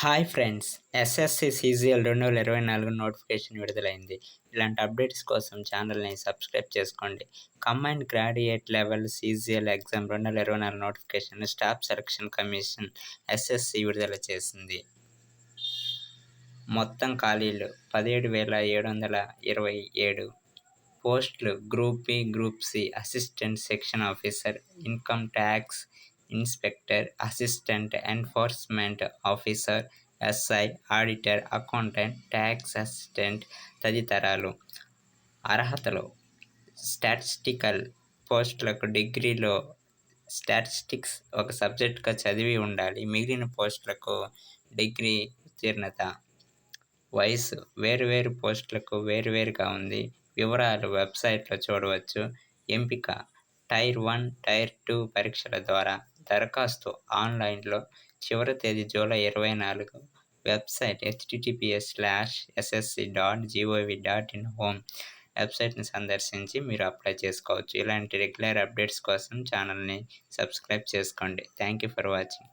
Hi friends SSC CGL రెండు వేల ఇరవై నాలుగు నోటిఫికేషన్ విడుదలైంది. ఇలాంటి అప్డేట్స్ కోసం ఛానల్ని సబ్స్క్రైబ్ చేసుకోండి. Combined graduate level CGL exam రెండు వేల ఇరవై నాలుగు notification staff selection commission SSC విడుదల చేసింది. మొత్తం ఖాళీలు పదిహేడు వేల ఏడు వందల ఇరవై ఏడు. పోస్టులు group B group C assistant section officer income tax inspector assistant enforcement officer SI auditor accountant tax assistant తదితరాలు. అర్హతలు. స్టాటిస్టికల్ పోస్టులకు డిగ్రీలో స్టాటిస్టిక్స్ ఒక సబ్జెక్ట్గా చదివి ఉండాలి. మిగిలిన పోస్టులకు డిగ్రీ ఉత్తీర్ణత వయసు వేరువేరు పోస్టులకు వేరువేరుగా ఉంది. వివరాలు వెబ్సైట్లో చూడవచ్చు. ఎంపిక. టైర్ వన్ టైర్ టూ పరీక్షల ద్వారా. దరఖాస్తు ఆన్లైన్లో చివరి తేదీ జూలై ఇరవై నాలుగు website HTTPS slash SSC dot GOV dot in home వెబ్సైట్ని సందర్శించి మీరు అప్లై చేసుకోవచ్చు. ఇలాంటి రెగ్యులర్ అప్డేట్స్ కోసం ఛానల్ని సబ్స్క్రైబ్ చేసుకోండి. Thank you for watching.